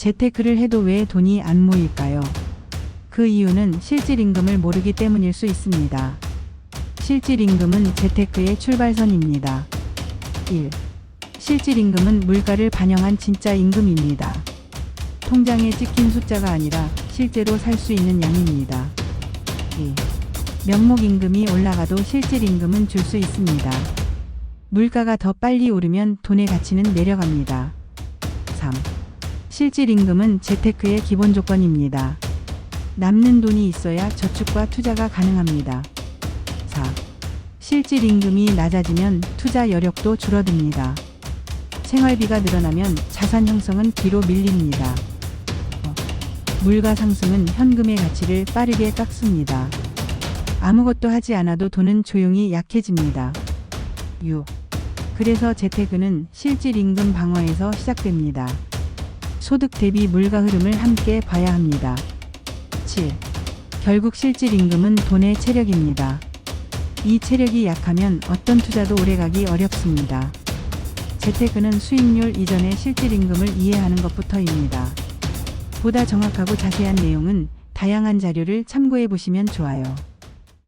재테크를 해도 왜 돈이 안 모일까요? 그 이유는 실질 임금을 모르기 때문일 수 있습니다. 실질 임금은 재테크의 출발선입니다. 1. 실질 임금은 물가를 반영한 진짜 임금입니다. 통장에 찍힌 숫자가 아니라 실제로 살 수 있는 양입니다. 2. 명목 임금이 올라가도 실질 임금은 줄 수 있습니다. 물가가 더 빨리 오르면 돈의 가치는 내려갑니다. 3. 실질 임금은 재테크의 기본 조건입니다. 남는 돈이 있어야 저축과 투자가 가능합니다. 4. 실질 임금이 낮아지면 투자 여력도 줄어듭니다. 생활비가 늘어나면 자산 형성은 뒤로 밀립니다. 어, 물가 상승은 현금의 가치를 빠르게 깎습니다. 아무것도 하지 않아도 돈은 조용히 약해집니다. 6. 그래서 재테크는 실질 임금 방어에서 시작됩니다. 소득 대비 물가 흐름을 함께 봐야 합니다. 7. 결국 실질 임금은 돈의 체력입니다. 이 체력이 약하면 어떤 투자도 오래가기 어렵습니다. 재테크는 수익률 이전의 실질 임금을 이해하는 것부터입니다. 보다 정확하고 자세한 내용은 다양한 자료를 참고해 보시면 좋아요.